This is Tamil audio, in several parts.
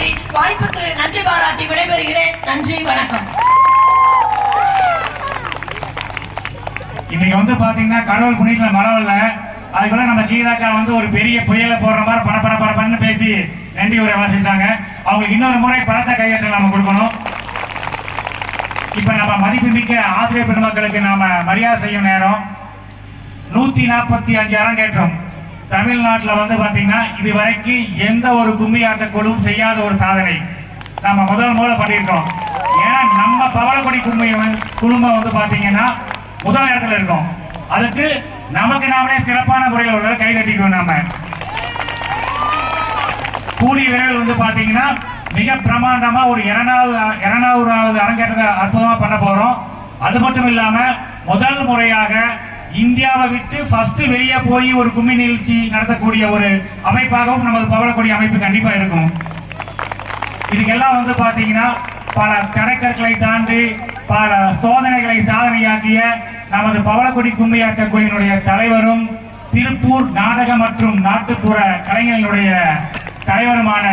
கூறி வாய்ப்புக்கு நன்றி பாராட்டி விடைபெறுகிறேன். நன்றி வணக்கம். இன்னைக்கு வந்து பாத்தீங்கன்னா கடவுள் புண்ணியத்துல மழை வரல அதுக்குள்ள நம்ம கீதாக்கா வந்து ஒரு பெரிய புயலை போடுற மாதிரி பட பட பட பண்ணு பேசி நன்றி உரை வாசிட்டாங்க அவங்களுக்கு இன்னொரு முறை பணத்தை கையேற்ற நம்ம கொடுக்கணும். இப்ப நம்ம மதிப்புமிக்க ஆசிரியர் பெருமக்களுக்கு நாம மரியாதை செய்யும் நேரம். நூத்தி நாற்பத்தி அஞ்சு கேட்டோம். தமிழ்நாட்டில் வந்து பார்த்தீங்கன்னா இது வரைக்கும் எந்த ஒரு கும்மி குழுவும் செய்யாத ஒரு சாதனை. நம்ம முதல் முதல்ல பண்ணியிருக்கோம். ஏன்னா நம்ம பவளக்குடி கும்மி குடும்பம் வந்து பார்த்தீங்கன்னா முதல் இடத்துல இருக்கோம். அதுக்கு நமக்கு நாமளே சிறப்பான முறையில் ஒரு கை தட்டிக்குவோம் நாம. கூலி விரைவில் வந்து பார்த்தீங்கன்னா மிக பிரமாண்டமா ஒரு இரண்டாவது இருநூறாவது அரங்கேற்றத்தை அற்புதமா பண்ண போறோம். அது மட்டும் இல்லாம முதல் முறையாக இந்தியாவை விட்டு ஃபர்ஸ்ட் வெளியே போய் ஒரு கும்மி நிகழ்ச்சி நடத்தக்கூடிய ஒரு அமைப்பாகவும் நமது பவளக்கொடி அமைப்பு கண்டிப்பா இருக்கும். இதுக்கெல்லாம் வந்து பாத்தீங்கன்னா பல தடைக்கற்களை தாண்டி பல சோதனைகளை சாதனையாக்கிய நமது பவளக்குடி கும்மியாட்ட குழுவினுடைய தலைவரும் திருப்பூர் நாடக மற்றும் நாட்டுப்புற கலைஞர்களுடைய தலைவருமான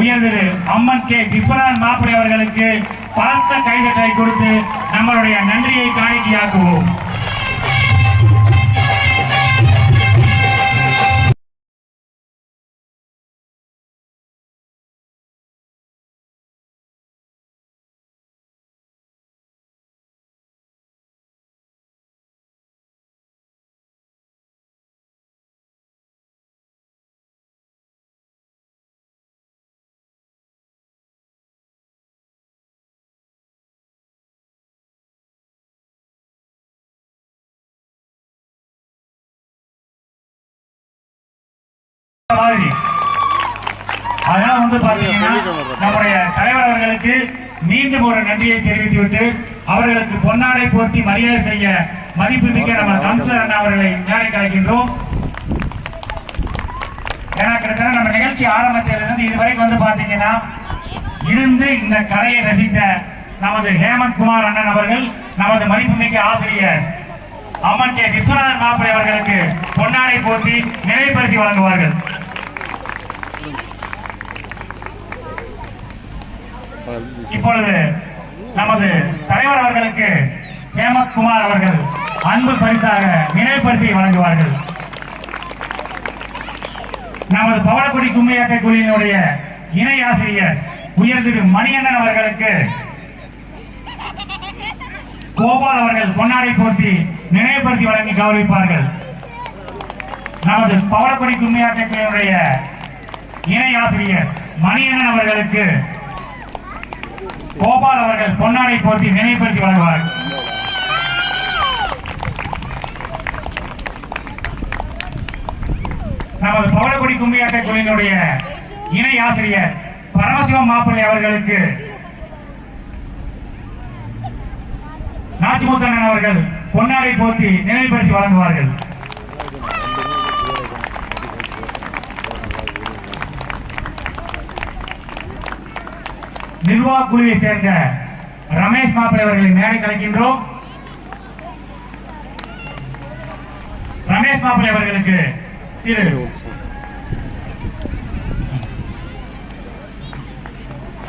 உயர்திரு அம்மன் கே. விஸ்வநாத் மாப்பிளை அவர்களுக்கு பார்த்த கைதட்டலை கொடுத்து நம்மளுடைய நன்றியை காணிக்கையாக்குவோம். மாதிரி. அதனால வந்து பாத்தீங்கன்னா நம்முடைய தலைவர் அவர்களுக்கு மீண்டும் ஒரு நன்றியை தெரிவித்துவிட்டு அவர்களுக்கு பொன்னாடை போர்த்தி மரியாதை செய்ய மதிப்புமிக்க நம்ம கவுன்சிலர் அண்ணா அவர்களை மேடை கலைக்கின்றோம். ஏன்னா கிட்டத்தட்ட நம்ம நிகழ்ச்சி ஆரம்பிச்சதிலிருந்து இதுவரைக்கும் வந்து பாத்தீங்கன்னா இருந்து இந்த கலையை ரசித்த நமது ஹேமந்த் குமார் அண்ணன் அவர்கள் நமது மதிப்புமிக்க ஆசிரியர் அம்மன் கே விஸ்வநாதன் மாப்பிளை அவர்களுக்கு பொன்னாடை போர்த்தி நினைவுபடுத்தி வழங்குவார்கள். இப்பொழுது நமது தலைவர் அவர்களுக்கு ஹேமந்த் குமார் அவர்கள் அன்பு பரிசாக நினைவுபரிசை வழங்குவார்கள். நமது பவளக்குடி கும்மியாட்ட குழுவினுடைய இணை ஆசிரியர் உயர்திரு மணியண்ணன் அவர்களுக்கு கோபால் அவர்கள் பொன்னாடை போட்டி நினைவுபடுத்தி வழங்கி கௌரவிப்பார்கள். நமது பவளக்குடி கும்மியாட்ட குழுவினுடைய இணை ஆசிரியர் மணியண்ணன் அவர்களுக்கு கோபால் அவர்கள் பொன்னாடை போர்த்தி நினைவுபடுத்தி வழங்குவார்கள். நமது பவளக்குடி கும்பியாட்டை குழுவினுடைய இணை ஆசிரியர் பரமசிவம் மாப்பிள்ளை அவர்களுக்கு நாச்சிமுத்தண்ணன் அவர்கள் பொன்னாடை போர்த்தி நினைவுபடுத்தி வழங்குவார்கள். நிர்வாக குழுவை சேர்ந்த ரமேஷ் மாப்பிள்ளை அவர்களை மேடை கலைக்கின்றோம். ரமேஷ் மாப்பிள்ளை அவர்களுக்கு திரு.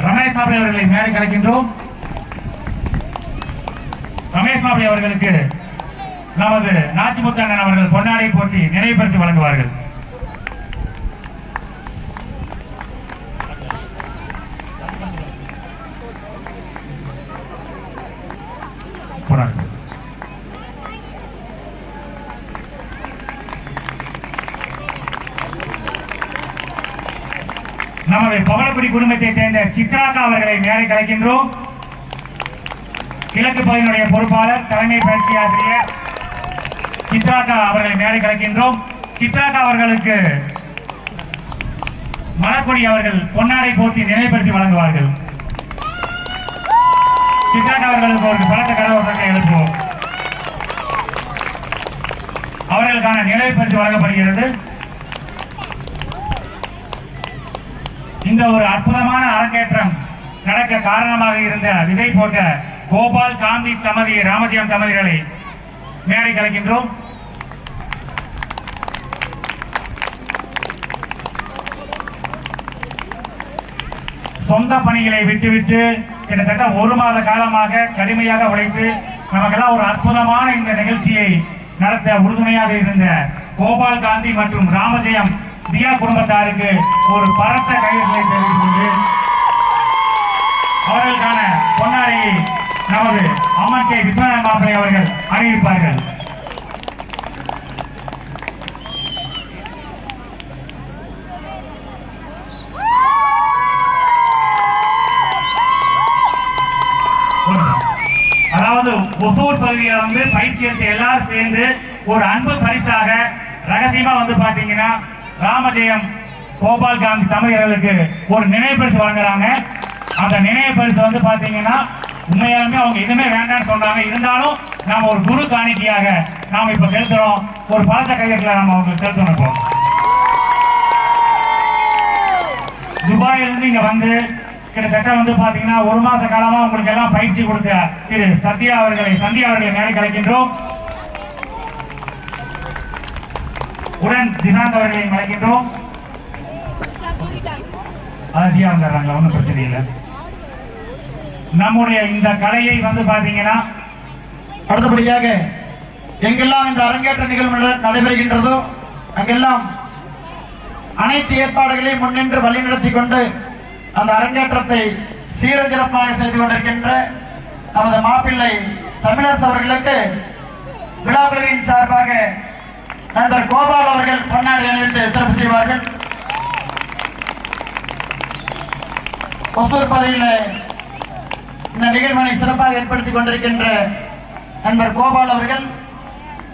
ரமேஷ் மாப்பிளை அவர்களை மேடை கலைக்கின்றோம். ரமேஷ் மாப்பிளை அவர்களுக்கு நமது நாச்சிமுத்தண்ணன் அவர்கள் பொன்னாடை போட்டி நினைவு பரிசு வழங்குவார்கள். காரைக்குடி குடும்பத்தை சேர்ந்த சித்ராக்கா அவர்களை மேடை கலைக்கின்றோம். கிழக்கு பகுதியினுடைய பொறுப்பாளர் தலைமை பயிற்சி ஆசிரியர் சித்ராக்கா அவர்களை மேடை கலைக்கின்றோம். சித்ராக்கா அவர்களுக்கு மலக்கொடி அவர்கள் பொன்னாடை போட்டி நினைவுபடுத்தி வழங்குவார்கள். சித்ராக்கா அவர்களுக்கு ஒரு பலத்த கரகோஷத்தை எழுப்புவோம் அவர்களுக்கான நினைவு பரிசு வழங்கப்படுகிறது. இந்த ஒரு அற்புதமான அரங்கேற்றம் நடக்க காரணமாக இருந்த விதை போட்ட கோபால் காந்தி தமதி ராமஜெயம் தமதிகளை மேடை கலைக்கின்றோம் சொந்த பணிகளை விட்டுவிட்டு கிட்டத்தட்ட ஒரு மாத காலமாக கடுமையாக உழைத்து நமக்கெல்லாம் ஒரு அற்புதமான இந்த நிகழ்ச்சியை நடத்த உறுதுணையாக இருந்த கோபால் காந்தி மற்றும் ராமஜெயம் தியா குடும்பத்தாருக்கு ஒரு பரத்த கைகளை தெரிவித்து அவர்களுக்கான பொன்னாடியை நமது அம்மன் கே. விஸ்வநாத மாப்பிளை அவர்கள் அணிவிப்பார்கள். அதாவது ஒசூர் பகுதியில வந்து பயிற்சி எடுத்த எல்லாரும் சேர்ந்து ஒரு அன்பு பரிசாக ரகசியமா வந்து பாத்தீங்கன்னா ராமஜெயம் கோபால் காந்தி தமிழர்களுக்கு ஒரு நினைவு பரிசு வழங்குறாங்க. அந்த நினைவு பரிசு வந்து பாத்தீங்கன்னா உண்மையாலுமே அவங்க எதுவுமே வேண்டாம்னு சொன்னாங்க. இருந்தாலும் நாம ஒரு குரு காணிக்கையாக நாம இப்ப செலுத்துறோம். ஒரு பழத்த கையெழுத்துல நாம அவங்க செலுத்தணும் இப்போ. இங்க வந்து கிட்டத்தட்ட வந்து பாத்தீங்கன்னா ஒரு மாத காலமா உங்களுக்கு எல்லாம் பயிற்சி கொடுத்த திரு சத்யா அவர்களை சந்தியா அவர்களை மேலே கலைக்கின்றோம் உடன் திசாந்த் அவர்களை அழைக்கின்றோம் அதிகா வந்துடுறாங்க ஒன்றும் பிரச்சனை இல்லை. நம்முடைய இந்த கலையை வந்து பாத்தீங்கன்னா அடுத்தபடியாக எங்கெல்லாம் இந்த அரங்கேற்ற நிகழ்வு நடைபெறுகின்றதோ அங்கெல்லாம் அனைத்து ஏற்பாடுகளையும் முன்னின்று வழிநடத்தி கொண்டு அந்த அரங்கேற்றத்தை சீரஞ்சிறப்பாக செய்து கொண்டிருக்கின்ற நமது மாப்பிள்ளை தமிழரசு அவர்களுக்கு விழாக்குழுவின் சார்பாக நண்பர் கோபால் அவர்கள் பொன்னாடி அணிவித்து சிறப்பு செய்வார்கள். ஒசூர் பகுதியில் இந்த நிகழ்வினை சிறப்பாக ஏற்படுத்திக் கொண்டிருக்கின்ற நண்பர் கோபால் அவர்கள்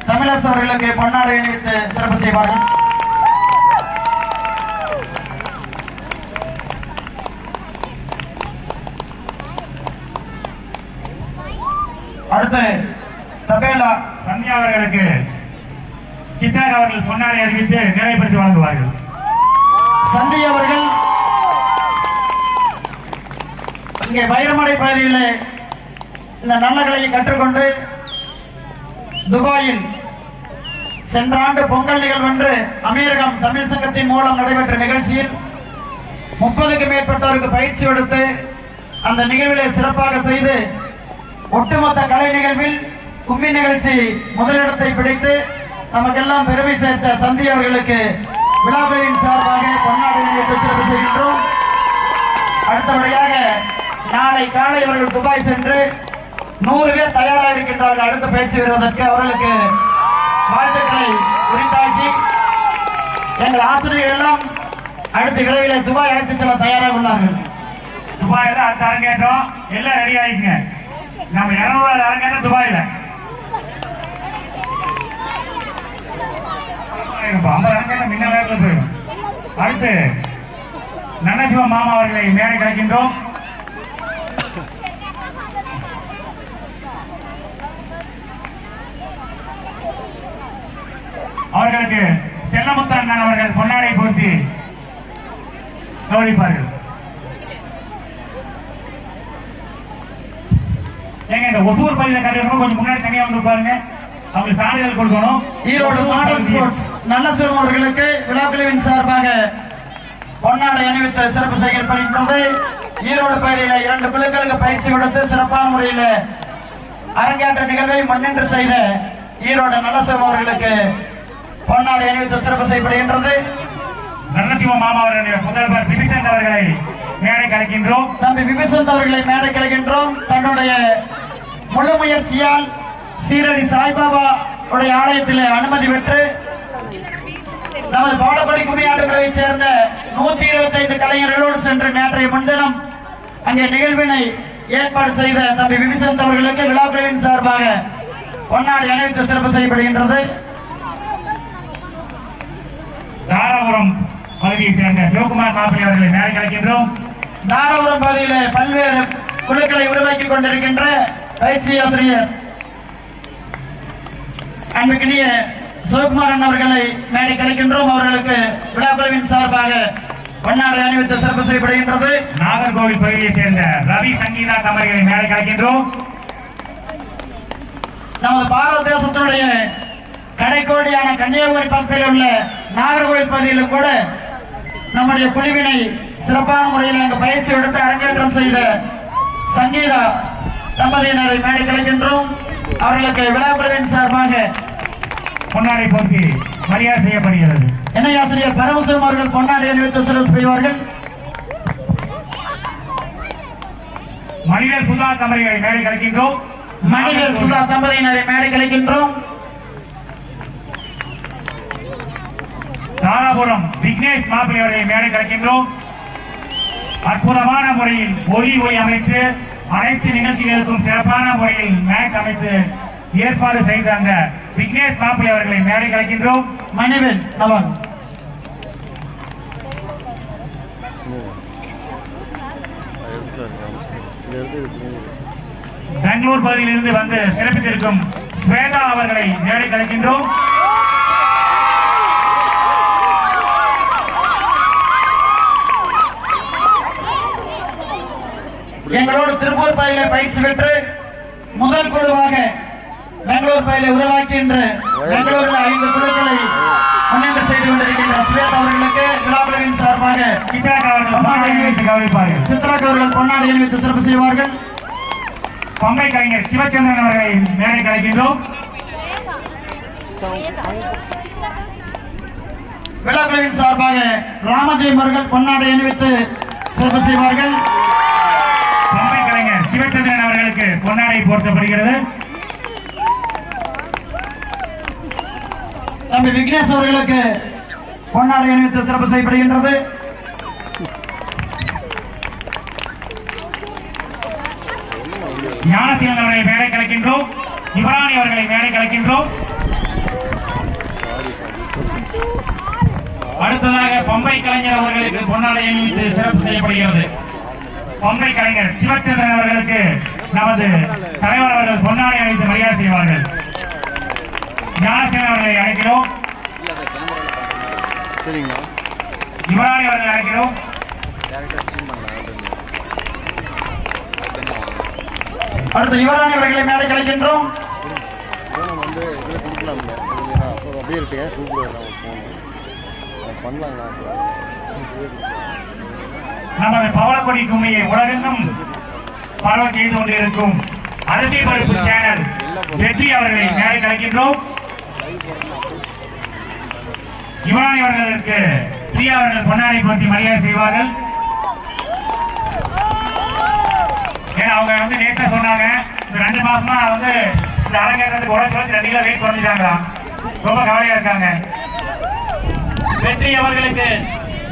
தமிழரசு அவர்களுக்கு பொன்னாடை அணிவித்து சிறப்பு செய்வார்கள். அடுத்து தபேலா சந்தியா அவர்களுக்கு சித்தார் அவர்கள் பொன்னாடை அறிவித்து நிறைவேற்றி வழங்குவார்கள். சந்தி அவர்கள் இங்கே வைரமடை பகுதியில் இந்த நல்ல கலையை கற்றுக்கொண்டு துபாயில் சென்ற ஆண்டு பொங்கல் நிகழ்வென்று அமீரகம் தமிழ் சங்கத்தின் மூலம் நடைபெற்ற நிகழ்ச்சியில் முப்பதுக்கு மேற்பட்டோருக்கு பயிற்சி கொடுத்து அந்த நிகழ்விலே சிறப்பாக செய்து ஒட்டுமொத்த கலை நிகழ்வில் கும்மி நிகழ்ச்சி முதலிடத்தை பிடித்து நமக்கெல்லாம் பெருமை சேர்த்த சந்தி அவர்களுக்கு விழாக்குழுவின் சார்பாக பொன்னாடை நிலையத்தை சிறப்பு செய்கின்றோம். அடுத்தபடியாக நாளை காலை அவர்கள் துபாய் சென்று நூறு பேர் தயாராக இருக்கின்றார்கள் அடுத்த பயிற்சி பெறுவதற்கு அவர்களுக்கு வாழ்த்துக்களை உரித்தாக்கி எங்கள் ஆசிரியர்கள் எல்லாம் அடுத்த விரைவிலே துபாய் அழைத்துச் செல்ல தயாராக உள்ளார்கள். துபாயில் அடுத்த அரங்கேற்றம் எல்லாம் ரெடி ஆயிக்குங்க நம்ம இரநூறு அரங்கேற்றம் துபாயில். ஐம்பது முன்ன நேரத்தில் போயிடும் அடுத்து மாமா அவர்களை மேடை கிடைக்கின்றோம் அவர்களுக்கு செல்லமுத்து அவர்கள் பொன்னாடை போர்த்தி கவனிப்பார்கள் ஏங்க இந்த ஒசூர் பகுதியில் கட்டிடணும் கொஞ்சம் முன்னாடி தனியா வந்து பாருங்க அவங்களுக்கு சான்றிதழ் கொடுக்கணும். Erode model sports. நல்ல சிறுவன் அவர்களுக்கு விழாக்குழுவின் சார்பாக பொன்னாடை அணிவித்து சிறப்பு செய்யப்படுகின்றது ஈரோடு பகுதியில் இரண்டு குழுக்களுக்கு பயிற்சி கொடுத்து சிறப்பான முறையில் அரங்கேற்ற நிகழ்வை முன்னின்று செய்த ஈரோடு நல்ல சிறுவன் அவர்களுக்கு பொன்னாடை அணிவித்து சிறப்பு செய்யப்படுகின்றது நரசிம்ம மாமா அவர்களுடைய முதல்வர் பிபிசன் அவர்களை மேடை கலைக்கின்றோம். தம்பி விபிசந்த் அவர்களை மேடை கலைகின்றோம் தன்னுடைய முழு முயற்சியால் சீரடி சாய்பாபா உடைய ஆலயத்தில் அனுமதி பெற்று நமது பாடப்படி கும்மியாட்டுகளை சேர்ந்த நூத்தி இருபத்தி ஐந்து கலைஞர்களோடு சென்று நேற்றைய முன்தினம் அங்கே நிகழ்வினை ஏற்பாடு செய்த தம்பி விபிசந்த் அவர்களுக்கு விழாக்குழுவின் சார்பாக பொன்னாடி அணிவித்து சிறப்பு செய்யப்படுகின்றது. தாராபுரம் பகுதியைச் சேர்ந்த சிவகுமார் மாப்பிள்ளை அவர்களை மேடை கலைக்கின்றோம். தாராபுரம் பகுதியில் பல்வேறு குழுக்களை உருவாக்கி கொண்டிருக்கின்ற பயிற்சி ஆசிரியர் அன்புக்கினிய சிவகுமாரன் அவர்களை மேடை கலைக்கின்றோம். அவர்களுக்கு விழாக்குழுவின் சார்பாக பொன்னாடை அணிவித்து சிறப்பு செய்யப்படுகின்றது. நாகர்கோவில் பகுதியைச் சேர்ந்த ரவி சங்கீதா தமர்களை மேடை கலைக்கின்றோம். நமது பாரத தேசத்தினுடைய கடைக்கோடியான கன்னியாகுமரி பக்கத்தில் உள்ள நாகர்கோவில் பகுதியிலும் கூட நம்முடைய குழுவினை சிறப்பான முறையில் அங்கு பயிற்சி எடுத்து அரங்கேற்றம் செய்த சங்கீதா தம்பதியினரை மேடை கலைக்கின்றோம். அவர்களுக்கு விழாக்குழுவின் சார்பாக பொன்னாடை போர்த்தி மரியாதை செய்யப்படுகிறது. இணை ஆசிரியர் பரமசிவம் அவர்கள் பொன்னாடை அணிவித்து சிறப்பு செய்வார்கள். மனிதர் சுதா தம்பதிகளை மேடை கலைக்கின்றோம். மணிகள் சுதா தம்பதியினரை மேடை கலைக்கின்றோம். தாராபுரம் விக்னேஷ் மாப்பிள்ளை அவர்களை மேடை கலைக்கின்றோம். அற்புதமான முறையில் ஒலி ஒளி அமைத்து அனைத்து நிகழ்ச்சிகளுக்கும் சிறப்பான முறையில் மேக் அமைத்து ஏற்பாடு செய்த அந்த விக்னேஷ் மாப்பிள்ளை அவர்களை மேடை கலைக்கின்றோம். மணிவேல் நலன் பெங்களூர் பகுதியிலிருந்து வந்து சிறப்பித்திருக்கும் ஸ்வேதா அவர்களை மேடை கலைக்கின்றோம். எங்களோடு திருப்பூர் பயில பயிற்சி பெற்று முதல் குழுவாக பெங்களூர் பயில உருவாக்கி இன்று பெங்களூரில் ஐந்து குழுக்களை முன்னேற்றம் செய்து கொண்டிருக்கின்ற சுவேத் அவர்களுக்கு விழாக்குழுவின் சார்பாக சித்ராக் அவர்கள் பொன்னாடை அணிவித்து கௌரவிப்பார்கள் சித்ராக் அவர்கள் பொன்னாடி அணிவித்து சிறப்பு செய்வார்கள். பம்பை கலைஞர் சிவச்சந்திரன் அவர்களை மேடை கலைக்கின்றோம். விழாக்குழுவின் சார்பாக ராமஜெயம் அவர்கள் பொன்னாடை அணிவித்து சிறப்பு செய்வார்கள். பம்பை கலைஞர் சிவச்சந்திரன் அவர்களுக்கு பொன்னாடை போர்த்தப்படுகிறது. தம்பி விக்னேஷ் அவர்களுக்கு பொன்னாடை அணிவித்து சிறப்பு செய்யப்படுகின்றது. ஞானசீலன் அவர்களை மேடை கலக்கின்றோம். இப்ரானி அவர்களை மேடை கலக்கின்றோம். அடுத்ததாக பம்பை கலைஞர் அவர்களுக்கு பொன்னாடை அணிவித்து சிறப்பு செய்யப்படுகிறது. பம்பை கலைஞர் சிவச்சந்திரன் அவர்களுக்கு நமது தலைவர் அவர்கள் பொன்னாடை அணிவித்து மரியாதை செய்வார்கள். ஞானசீலன் அவர்களை அழைக்கிறோம். சரிங்களா? இப்ரானி அவர்களை அழைக்கிறோம். அடுத்து யுவராணி அவர்களை இல்லையா ஸோ அப்படியே பண்ணலாங்களா? நமது பவளக்கொடி கும்மியை உலகெங்கும் பரவ செய்து கொண்டிருக்கும் அரிசி பருப்பு சேனல் வெற்றி அவர்களை மேலே கலைக்கின்றோம். இவராணி அவர்களுக்கு பிரியா அவர்கள் பொன்னாடை போட்டி மரியாதை செய்வார்கள். ஏன்னா அவங்க வந்து நேற்று சொன்னாங்க ரெண்டு மாசமா வந்து இந்த அரங்கேற்றத்துக்கு உடச்சு வச்சு ரெண்டு கிலோ வெயிட் குறைஞ்சிட்டாங்களாம். ரொம்ப கவலையா இருக்காங்க. வெற்றி அவர்களுக்கு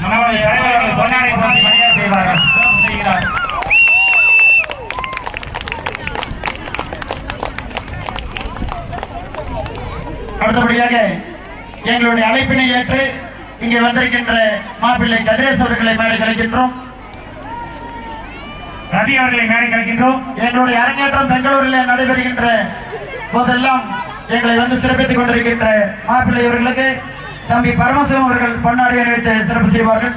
நம்மளுடைய தலைவர் பொன்னாடை போட்டி மரியாதை செய்வார்கள். அடுத்தபடியாக எங்களுடைய அழைப்பினை ஏற்று இங்கே வந்திருக்கின்ற மாப்பிள்ளை கதிரேஷ் அவர்களை மேடை கலைக்கின்றோம். ரதி அவர்களை மேடை கலைக்கின்றோம். எங்களுடைய அரங்கேற்றம் பெங்களூரில் நடைபெறுகின்ற போதெல்லாம் எங்களை வந்து சிறப்பித்துக் கொண்டிருக்கின்ற மாப்பிள்ளை அவர்களுக்கு தம்பி பரமசிவம் அவர்கள் பொன்னாடை அணிவித்து சிறப்பு செய்வார்கள்.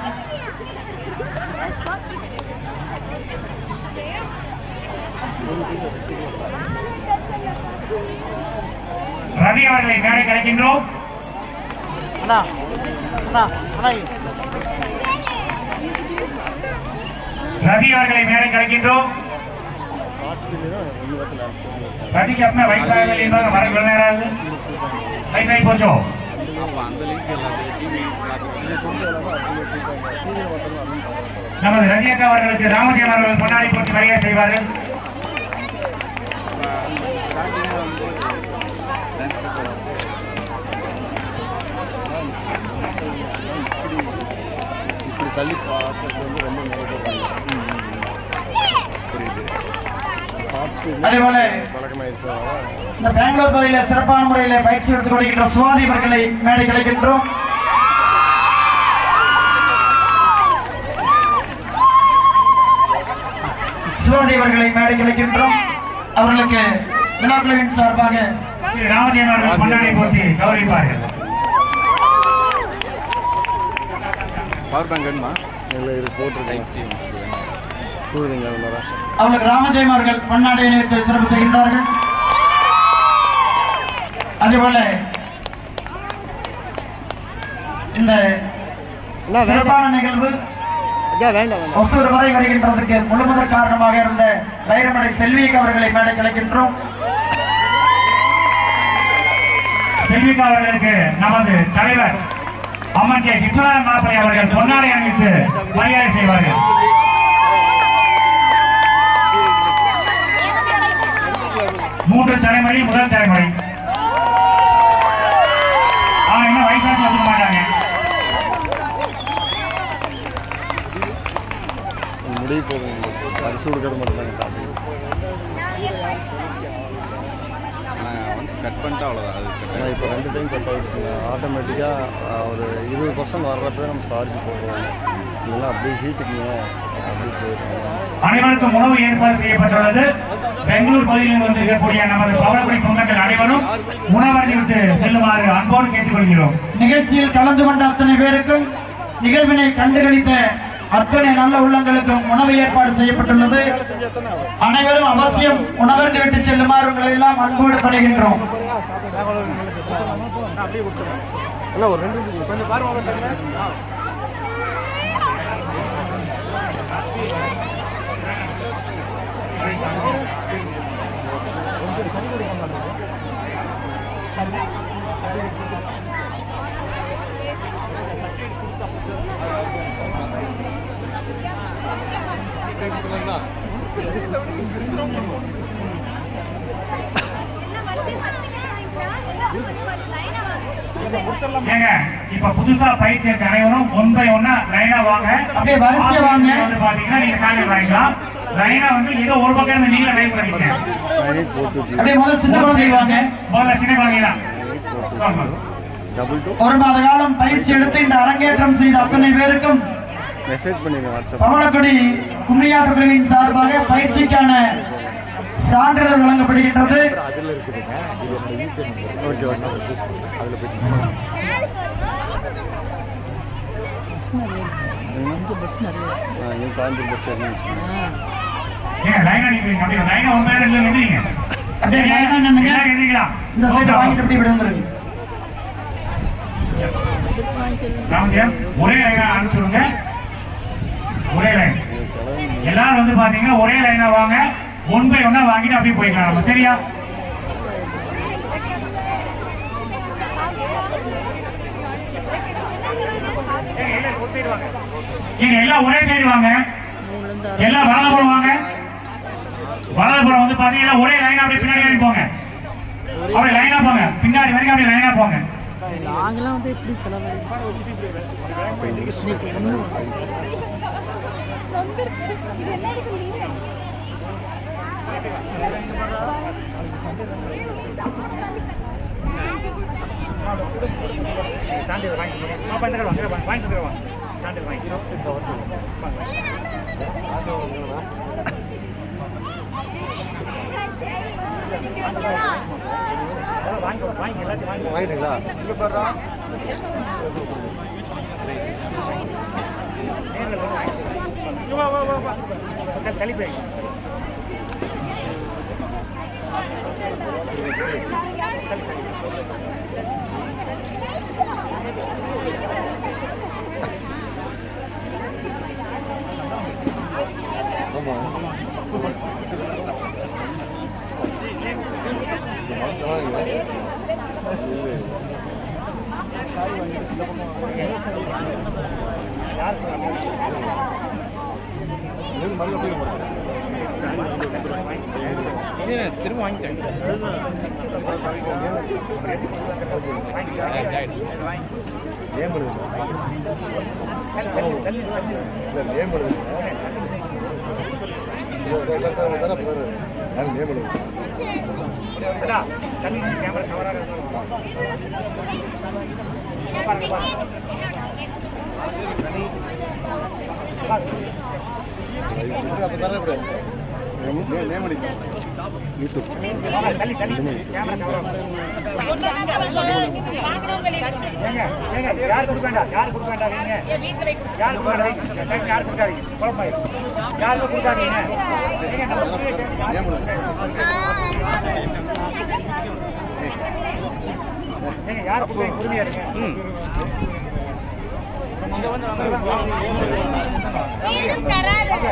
ரவி அவர்களை மேடை கிடைக்கின்றோம் அண்ணா அண்ணா ரவி அவர்களை மேடை கிடைக்கின்றோம் ரவிக்கு அப்பனா வைஃப் ஆகவில்லை என்பது வர இவ்வளவு நேரம் ஆகுது. வைஃப் ஆகி போச்சோ? நமது ரஜினிகா அவர்களுக்கு ராமஜெயம் அவர்கள் கொண்டாடி போட்டு மரியாதை செய்வார்கள். இப்படி தள்ளி பார்க்கறது வந்து ரொம்ப புரியுது இந்த பெங்களூர் பகுதியில் சிறப்பான முறையில் பயிற்சி எடுத்துக் கொண்டிருக்கின்ற சுவாதி அவர்களை மேடை கலைக்கின்றோம் சுவாதி அவர்களை மேடை கலைக்கின்றோம் அவர்களுக்கு விழாக்குழுவின் சார்பாக ராமஜெயம் அவர்கள் பொன்னாடி போட்டி கௌரவிப்பார்கள். பவர் பேங்க் வேணுமா? இல்லை இது போட்டிருக்கேன். கூடுதுங்க ராமஜெயம் அவர்கள் பொன்னாடை அணிவித்து சிறப்பு செய்கின்றார்கள். அதேபோல இந்த சிறப்பான நிகழ்வு ஒசூர் வரை வருகின்றதற்கு முழுமுதற் காரணமாக இருந்த வைரமடை செல்விக்கு அவர்களை மேடை கிடைக்கின்றோம் செல்விகா அவர்களுக்கு நமது தலைவர் அம்மன் கே விஸ்வநாதன் மாப்பிளை அவர்கள் பொன்னாடை அணிவித்து மரியாதை செய்வார்கள். மூன்று தலைமுறை முதல் தலைமுறை. ஆனா இன்னும் வயசாச்சு வச்சுக்க மாட்டாங்க. முடிய போதும். பரிசு அரிசி கொடுக்கறது கட் பண்ணிட்டா அவ்வளோதான் அது இப்போ ரெண்டு டைம் கட் ஆகிடுச்சுங்க ஆட்டோமேட்டிக்காக ஒரு இருபது பர்சன்ட் வர்றப்ப நம்ம சார்ஜ் போடுவோம் இல்லைன்னா அப்படியே ஹீட்டுக்குங்க அப்படியே போயிடுவோம் அனைவருக்கும் உணவு ஏற்பாடு செய்யப்பட்டுள்ளது. பெங்களூர் பகுதியில் வந்து இருக்கக்கூடிய நமது பவளக்குடி சொந்தங்கள் அனைவரும் உணவருந்தி விட்டு செல்லுமாறு அன்போடு கேட்டுக்கொள்கிறோம். நிகழ்ச்சியில் கலந்து கொண்ட அத்தனை பேருக்கும் நிகழ்வினை கண்டுகளித்த அத்தனை நல்ல உள்ளங்களுக்கும் உணவு ஏற்பாடு செய்யப்பட்டுள்ளது. அனைவரும் அவசியம் உணவருந்து விட்டு செல்லுமாறு உங்களை எல்லாம் அன்போடு படுகின்றோம் ஒரு ரெண்டு கொஞ்சம் பாருங்க ஏங்க இப்ப புதுசா பயிற்சி எடுத்த அனைவரும் ஒன் பை ஒன்னா லைனா வாங்க. அப்படியே வரிசையா வாங்க. வந்து பாத்தீங்கன்னா நீங்க காலையில் வாங்கிக்கலாம். லைனா வந்து ஏதோ ஒரு பக்கம் இருந்து நீங்க லைன் பண்ணிக்க ஃபோர் டூ ஜீரோ அப்படியே முதல் சின்ன குழந்தை வாங்க. முதல்ல சின்ன டூ ஒரு மாத காலம் பயிற்சி எடுத்து இந்த அரங்கேற்றம் செய்த அத்தனை பேருக்கும் மெசேஜ் பண்ணிடுங்க வாட்ஸ்அப் பவளக்குடி கும்மியாற்று குழுவின் சார்பாக பயிற்சிக்கான சான்றிதழ் வழங்கப்படுகின்றது. இந்த சைடு வாங்கிட்டு விழுந்துருக்கு ராமஜெயம் ஒரே லைனா அனுப்பிச்சுடுங்க ஒரே லைன் எல்லாரும் வந்து பாத்தீங்கன்னா ஒரே லைனா வாங்க. ஒன் பை ஒன்னா வாங்கிட்டு அப்படியே போய்க்கலாம் சரியா? நீங்க எல்லாம் ஒரே சைடு வாங்க. எல்லாம் வலதுபுறம் வாங்க. வலதுபுறம் வந்து பாத்தீங்கன்னா ஒரே லைனா அப்படியே பின்னாடி வரைக்கும் போங்க. அப்படியே லைனா போங்க. பின்னாடி வரைக்கும் அப்படியே லைனா போங்க. நாங்களாம் வந்து எப்படி செலவு வாங்கிட்டீங்களா? இங்கே பாடுறா திரும்ப வாங்கிட்டேன் ஏன் பண்ணுது ஏன் பண்ணுது ஏன் பண்ணுது நேம் அடிக்கும் யூடியூப் யார் கொடுக்க வேண்டாம் யார் கொடுக்க வேண்டாம் யார் கொடுக்க வேண்டாம் யார் கொடுக்காதீங்க குழப்பாயிரும் யாருக்கும் கொடுக்காதீங்க நீங்க நம்ம புள்ளைய சேர்ந்து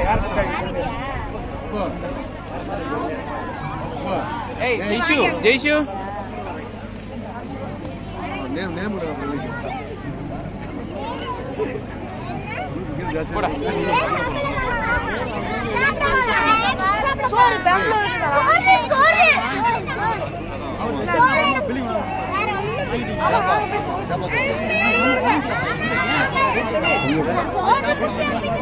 யாருக்கு கொடுக்காதீங்க. Hey, Jaishu, Jaishu. Name, name. Sorry, Sorry, sorry. Sorry.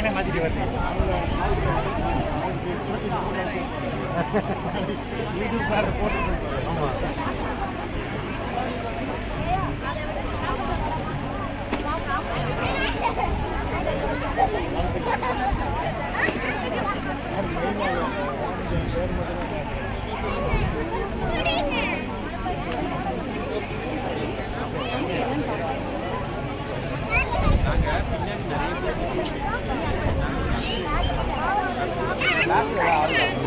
Name மாதிரி வருது சோறு போட்டோ போட்டோ நேம் எடுத்துட்டீங்களா ஏழு தரணும் ஏழு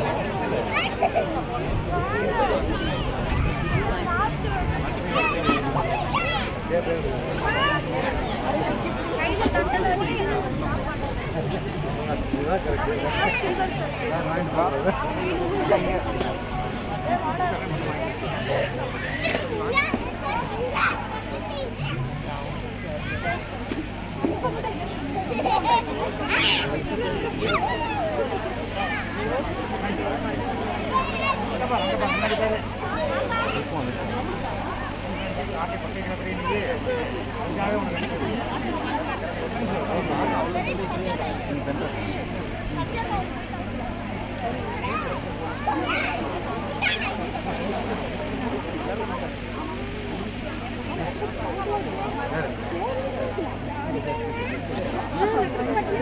லைனை மாத்திட்டு வருது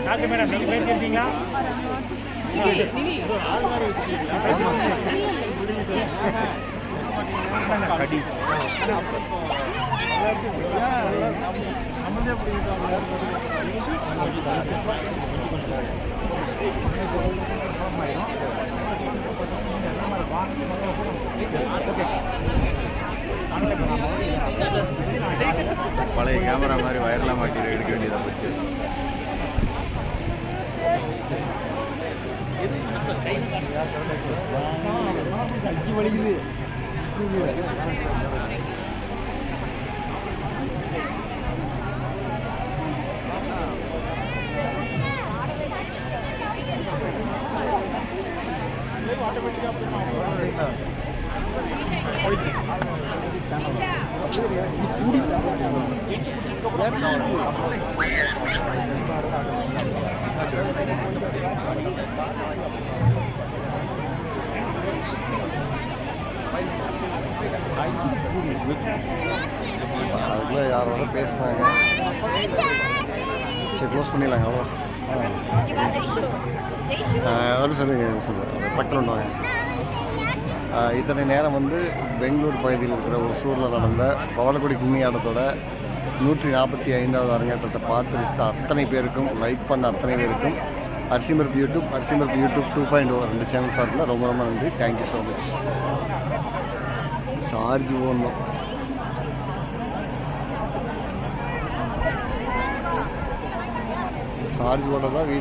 டாக்டர் மேடம் நீங்க பேர் கேட்டீங்களா பழைய கேமரா மாதிரி வயர்லாம் மாட்டி எடுக்க வேண்டியதாக போச்சு. அதுக்குள்ளே யாரோட பேசினாங்க. சரி க்ளோஸ் பண்ணிடலாங்க அவ்வளோ வரும் சொல்லுங்க சொல்லுங்கள் பக்கத்தில் ஒன்று வாங்க. இத்தனை நேரம் வந்து பெங்களூர் பகுதியில் இருக்கிற ஒசூரில் நடந்த பவளக்குடி கும்மி ஆட்டத்தோட நூற்றி நாற்பத்தி ஐந்தாவது அரங்கேற்றத்தை பார்த்து ரசித்த அத்தனை பேருக்கும் லைக் பண்ண அத்தனை பேருக்கும் Arisimaruppu YouTube Arisimaruppu YouTube two point O oh ரெண்டு சேனல் சார்பில் ரொம்ப ரொம்ப நன்றி. தேங்க்யூ ஸோ மச் சார்ஜ் ஓடணும் சார்ஜோட தான் வீடு